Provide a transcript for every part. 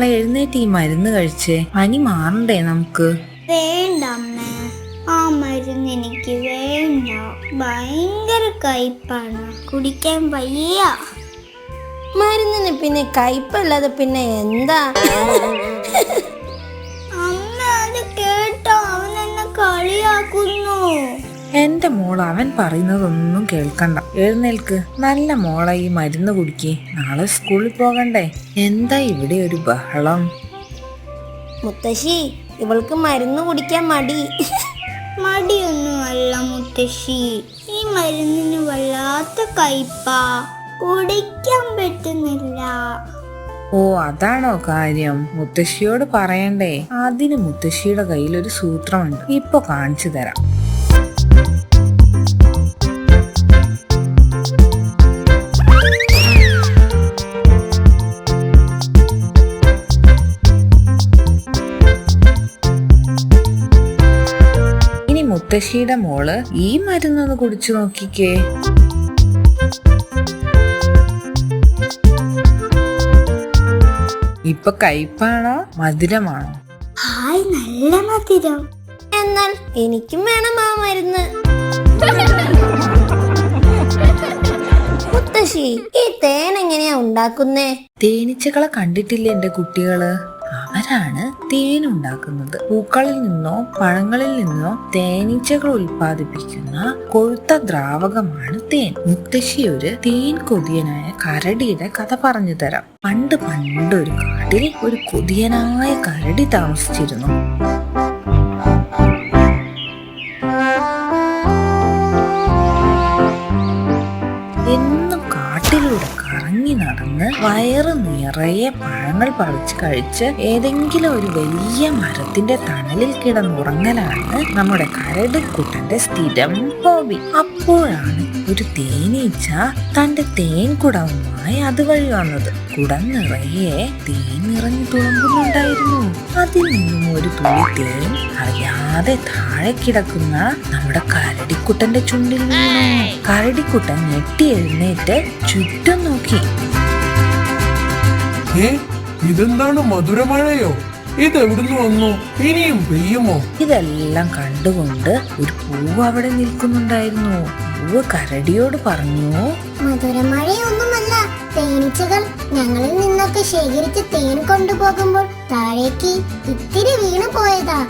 മോളെ എഴുന്നേറ്റ് ഈ മരുന്ന് കഴിച്ചേ. പനി മാറണ്ടേ നമുക്ക്? വേണ്ട അമ്മേ ആ മരുന്ന് എനിക്ക് വേണ്ട. ഭയങ്കര കയ്പാണ്. കുടിക്കാൻ വയ്യ. മരുന്നിന് പിന്നെ കയ്പല്ലാതെ പിന്നെ എന്താ? എന്റെ മോൾ അവൻ പറയുന്നതൊന്നും കേൾക്കണ്ട. എഴുന്നേൽക്ക്. നല്ല മോളെ ഈ മരുന്ന് കുടിക്കേ. നാളെ സ്കൂളിൽ പോകണ്ടേ. എന്താ ഇവിടെ ഒരു ബഹളം? മുത്തശ്ശി ഇവൾക്ക് മരുന്ന് കുടിക്കാൻ മടി. മടിയൊന്നുമല്ല മുത്തശ്ശി. ഈ മരുന്നിന് വല്ലാത്ത കയ്പാ. കുടിക്കാൻ പറ്റുന്നില്ല. ഓ അതാണോ കാര്യം. മുത്തശ്ശിയോട് പറയണ്ടേ. അതിന് മുത്തശ്ശിയുടെ കയ്യിൽ ഒരു സൂത്രമുണ്ട്. ഇപ്പൊ കാണിച്ചു തരാം. മുത്തശ്ശിയുടെ മോൾ ഈ മരുന്നൊന്ന് കുടിച്ചു നോക്കിക്കേ. ഇപ്പൊ കയ്പാണോ? മധുരമാണോ? ഹായ് നല്ല മധുരം. എന്നാൽ എനിക്കും വേണം ആ മരുന്ന്. മുത്തശ്ശി ഈ തേൻ എങ്ങനെയാ ഉണ്ടാക്കുന്നേ? തേനീച്ചകളെ കണ്ടിട്ടില്ലേ എന്റെ കുട്ടികൾ? അവരാണ് തേൻ ഉണ്ടാക്കുന്നത് പൂക്കളിൽ നിന്നോ പഴങ്ങളിൽ നിന്നോ തേനീച്ചകൾ ഉൽപ്പാദിപ്പിക്കുന്ന കൊഴുത്ത ദ്രാവകമാണ് തേൻ. മുത്തശ്ശി ഒരു തേൻ കൊതിയനായ കരടിയുടെ കഥ പറഞ്ഞു തരാം പണ്ട് പണ്ട് ഒരു കാട്ടിൽ ഒരു കൊതിയനായ കരടി താമസിച്ചിരുന്നു. നടന്ന് വയറ് നിറയെ പഴങ്ങൾ പറിച്ച് കഴിച്ച് ഏതെങ്കിലും ഒരു വലിയ മരത്തിന്റെ തണലിൽ കിടന്നുറങ്ങലാണ് നമ്മുടെ കരട് കൂട്ടന്റെ സ്ഥിരം ഹോബി അപ്പോഴാണ് ഒരു തേനീച്ച തന്റെ തേൻ കുടവുമായി അതുവഴി വന്നത്. കുടം നിറയെ തേൻ നിറഞ്ഞു തുളമ്പുന്നുണ്ടായിരുന്നു. അതിൽ നിന്നും ഒരു തുള്ളി തേൻ അറിയാതെ താഴെ കിടക്കുന്ന നമ്മുടെ കരടിക്കുട്ടന്റെ ചുണ്ടിൽ വീണു. കരടിക്കുട്ടൻ ഞെട്ടി എഴുന്നേറ്റ് ചുറ്റും നോക്കി. ഇതെന്താണ് മധുരമഴയോ? ഇതെവിടുന്ന് വന്നു? ഇനിയും പെയ്യുമോ? ഇതെല്ലാം കണ്ടുകൊണ്ട് ഒരു പൂവ് അവിടെ നിൽക്കുന്നുണ്ടായിരുന്നു. പൂവ് കരടിയോട് പറഞ്ഞു മധുരമഴയൊന്നുമല്ല. തേനീച്ചകൾ ഞങ്ങളിൽ നിന്നൊക്കെ ശേഖരിച്ച് തേൻ കൊണ്ടുപോകുമ്പോൾ താഴേക്ക് ഇത്തിരി വീണു പോയതാ.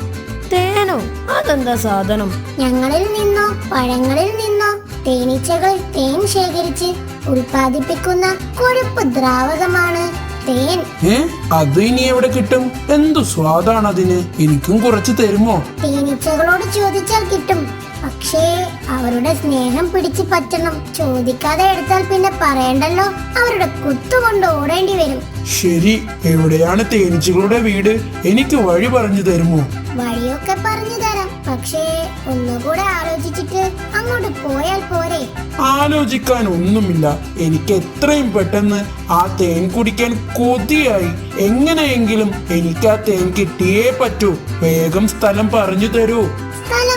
തേനോ? അതെന്താ സാധനം? ഞങ്ങളിൽ നിന്നോ പഴങ്ങളിൽ നിന്നോ തേനീച്ചകൾ തേൻ ശേഖരിച്ച് ഉൽപാദിപ്പിക്കുന്ന കൊഴുപ്പ് ദ്രാവകമാണ്. തേൻ. ഏ? അത് ഇനി എവിടെ കിട്ടും? എന്തു സ്വാദാണ് അതിന് എനിക്കും കുറച്ച് തരുമോ? തേനീച്ചകളോട് ചോദിച്ചാൽ കിട്ടും. പക്ഷേ അവരുടെ സ്നേഹം പിടിച്ചു പറ്റണം. ചോദിക്കാതെ എടുത്താൽ പിന്നെ പറയണ്ടല്ലോ. അവരുടെ കുത്തുകൊണ്ട് ഓടേണ്ടി വരും. ശരി എവിടെയാണ് തേനീച്ചകളുടെ വീട്? എനിക്ക് വഴി പറഞ്ഞു തരുമോ? വഴിയൊക്കെ പറഞ്ഞു തരാം. പക്ഷേ ഒന്നുകൂടെ ആലോചിച്ചിട്ട് അങ്ങോട്ട് പോയാൽ പോരെ. ആലോചിക്കാൻ ഒന്നുമില്ല. എനിക്ക് എത്രയും പെട്ടെന്ന് ആ തേൻ കുടിക്കാൻ കൊതിയായി. എങ്ങനെയെങ്കിലും എനിക്ക് ആ തേൻ കിട്ടിയേ പറ്റൂ. വേഗം സ്ഥലം പറഞ്ഞു തരൂ.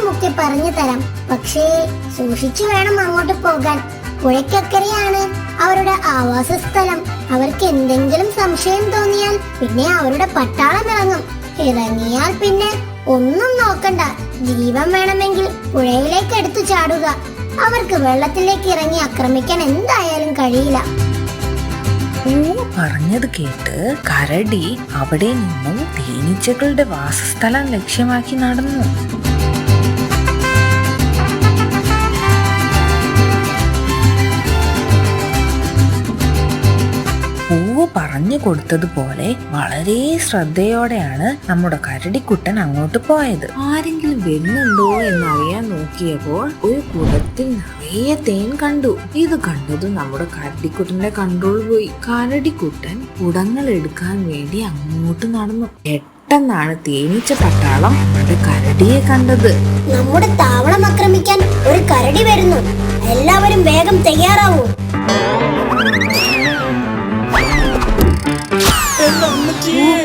സ്ഥലമൊക്കെ പറഞ്ഞു തരാം. പക്ഷേ സൂക്ഷിച്ചു വേണം അങ്ങോട്ട് പോകാൻ. പുഴയ്ക്കക്കരയാണ് അവരുടെ ആവാസ സ്ഥലം. അവർക്ക് എന്തെങ്കിലും സംശയം തോന്നിയാൽ പിന്നെ അവരുടെ പട്ടാളം ഇറങ്ങും. ഇറങ്ങിയാൽ പിന്നെ ഒന്നും നോക്കണ്ട. ജീവൻ വേണമെങ്കിൽ പുഴയിലേക്ക് എടുത്തു ചാടുക. അവർക്ക് വെള്ളത്തിലേക്ക് ഇറങ്ങി ആക്രമിക്കാൻ എന്തായാലും കഴിയില്ല. പറഞ്ഞത് കേട്ട് കരടി അവിടെ നിന്നും തേനീച്ചകളുടെ വാസസ്ഥലം ലക്ഷ്യമാക്കി നടന്നു. പറഞ്ഞു കൊടുത്തതുപോലെ വളരെ ശ്രദ്ധയോടെയാണ് നമ്മുടെ കരടിക്കുട്ടൻ അങ്ങോട്ട് പോയത്. ആരെങ്കിലും വരുന്നുണ്ടോ എന്നറിയാൻ നോക്കിയപ്പോൾ ഒരു കുടത്തിൽ നിറയെ തേൻ കണ്ടു. ഇത് കണ്ടത് നമ്മുടെ കരടിക്കുട്ടന്റെ കൺട്രോൾ പോയി. കരടിക്കുട്ടൻ കുടങ്ങൾ എടുക്കാൻ വേണ്ടി അങ്ങോട്ട് നടന്നു. പെട്ടെന്നാണ് തേനീച്ച പട്ടാളം നമ്മുടെ കരടിയെ കണ്ടത്. നമ്മുടെ താവളം ആക്രമിക്കാൻ ഒരു കരടി വരുന്നു. എല്ലാവരും വേഗം തയ്യാറാവൂ.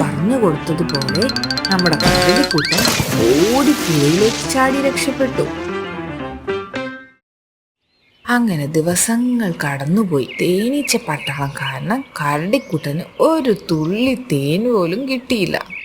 പറഞ്ഞു കൊടുത്തതുപോലെ നമ്മുടെ കരടിക്കുട്ടൻ ഓടി പുഴയിലേക്ക് ചാടി രക്ഷപ്പെട്ടു. അങ്ങനെ ദിവസങ്ങൾ കടന്നുപോയി. തേനീച്ച പട്ടാളം കാരണം കരടിക്കുട്ടന് ഒരു തുള്ളി തേൻ പോലും കിട്ടിയില്ല.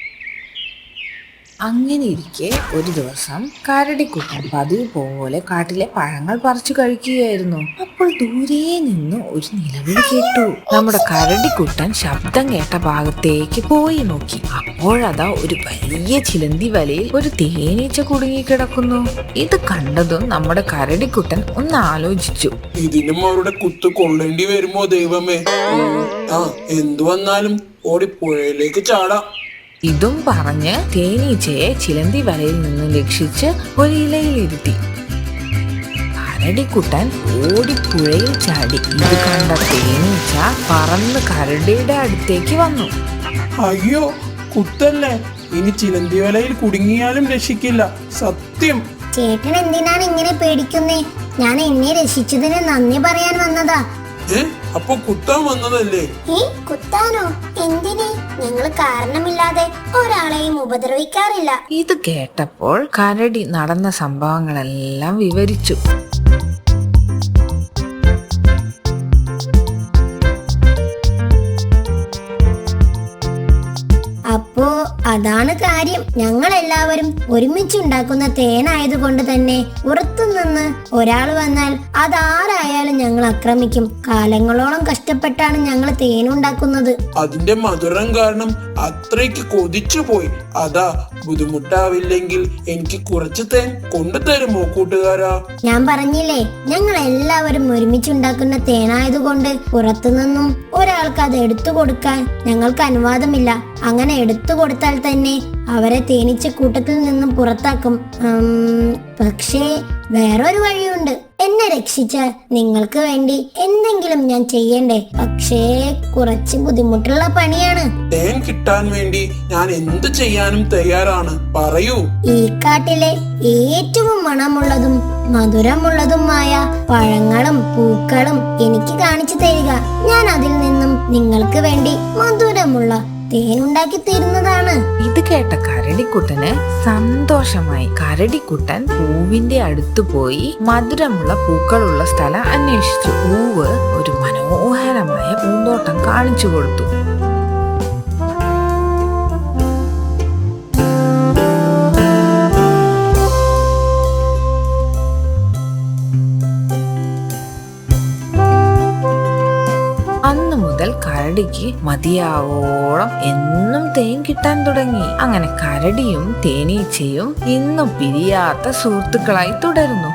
അങ്ങനെ ഇരിക്കെ ഒരു ദിവസം കരടിക്കുട്ടൻ പതിവ് പോലെ കാട്ടിലെ പഴങ്ങൾ പറിച്ചു കഴിക്കുകയായിരുന്നു. അപ്പോൾ ദൂരെ നിന്ന് ഒരു നിലവിളി കേട്ടു. നമ്മുടെ കരടിക്കുട്ടൻ ശബ്ദം കേട്ട ഭാഗത്തേക്ക് പോയി നോക്കി. അപ്പോഴതാ ഒരു വലിയ ചിലന്തി വലയിൽ ഒരു തേനീച്ച കുടുങ്ങി കിടക്കുന്നു. ഇത് കണ്ടതും നമ്മുടെ കരടിക്കുട്ടൻ ഒന്ന് ആലോചിച്ചു. ഇതിനും അവരുടെ കുത്ത് കൊള്ളേണ്ടി വരുമോ ദൈവമേ? ആ എന്തു വന്നാലും ഓടി പുഴയിലേക്ക് ചാടാം. ഇതും പറഞ്ഞ് തേനീച്ചയെ ചിലന്തി വലയിൽ നിന്ന് രക്ഷിച്ച് ഒരു ഇലയിലിരുത്തി കരടിക്കുട്ടൻ ഓടി പുഴയിൽ ചാടി. ഇത് കണ്ട തേനീച്ച പറന്ന് കരടിയുടെ അടുത്തേക്ക് വന്നു. അയ്യോ കുത്തല്ലേ ഇനി ചിലന്തി വലയിൽ കുടുങ്ങിയാലും രക്ഷിക്കില്ല. സത്യം. ചേട്ടൻ എന്തിനാണ് ഇങ്ങനെ പേടിക്കുന്നേ? ഞാൻ എന്നെ രക്ഷിച്ചതിന് നന്ദി പറയാൻ വന്നതാ. ഏ? അപ്പൊ കുത്താൻ വന്നതല്ലേ? കുത്താനോ? എന്തിന്? ഞങ്ങൾ കാരണമില്ലാതെ ഒരാളെയും ഉപദ്രവിക്കാറില്ല. ഇത് കേട്ടപ്പോൾ കരടി നടന്ന സംഭവങ്ങളെല്ലാം വിവരിച്ചു. അതാണ് കാര്യം. ഞങ്ങൾ എല്ലാവരും ഒരുമിച്ചുണ്ടാക്കുന്ന തേനായതുകൊണ്ട് തന്നെ പുറത്തുനിന്ന് ഒരാൾ വന്നാൽ അതാരായാലും ഞങ്ങൾ ആക്രമിക്കും കാലങ്ങളോളം കഷ്ടപ്പെട്ടാണ് ഞങ്ങൾ തേനുണ്ടാക്കുന്നത്. അതിന്റെ മധുരം കാരണം അത്രയ്ക്ക് കൊതിച്ചു പോയി. അതാ ബുദ്ധിമുട്ടാവില്ലെങ്കിൽ എനിക്ക് കുറച്ച് തേൻ കൊണ്ടുതരുമോ കൂട്ടുകാരാ ഞാൻ പറഞ്ഞില്ലേ ഞങ്ങൾ എല്ലാവരും ഒരുമിച്ചുണ്ടാക്കുന്ന തേനായതുകൊണ്ട് പുറത്തുനിന്നും ഒരാൾക്ക് അത് എടുത്തു കൊടുക്കാൻ ഞങ്ങൾക്ക് അനുവാദമില്ല. അങ്ങനെ എടുത്തു കൊടുത്താൽ തന്നെ അവരെ തേനീച്ച കൂട്ടത്തിൽ നിന്നും പുറത്താക്കും. പക്ഷേ വേറൊരു വഴിയുണ്ട്. എന്നെ രക്ഷിച്ചാൽ നിങ്ങൾക്ക് വേണ്ടി എന്തെങ്കിലും ഞാൻ ചെയ്യണ്ടേ? പക്ഷേ കുറച്ച് ബുദ്ധിമുട്ടുള്ള പണിയാണ്. തേൻ കിട്ടാൻ വേണ്ടി ഞാൻ എന്ത് ചെയ്യാനും തയ്യാറാണ്. പറയൂ. ഈ കാട്ടിലെ ഏറ്റവും മണമുള്ളതും മധുരമുള്ളതുമായ പഴങ്ങളും പൂക്കളും എനിക്ക് കാണിച്ചു തരിക. ഞാൻ അതിൽ നിന്നും നിങ്ങൾക്ക് വേണ്ടി മധുരമുള്ള തേനുണ്ടാക്കി തരുന്നതാണ് ഇത് കേട്ട കരടിക്കുട്ടന് സന്തോഷമായി. കരടിക്കുട്ടൻ പൂവിന്റെ അടുത്ത് പോയി മധുരമുള്ള പൂക്കളുള്ള സ്ഥലം അന്വേഷിച്ചു. പൂവ് ഒരു മനോഹരമായ പൂന്തോട്ടം കാണിച്ചു കൊടുത്തു. കരടിക്ക് മതിയാവോളം എന്നും തേൻ കിട്ടാൻ തുടങ്ങി. അങ്ങനെ കരടിയും തേനീച്ചയും ഇന്നും പിരിയാത്ത സുഹൃത്തുക്കളായി തുടരുന്നു.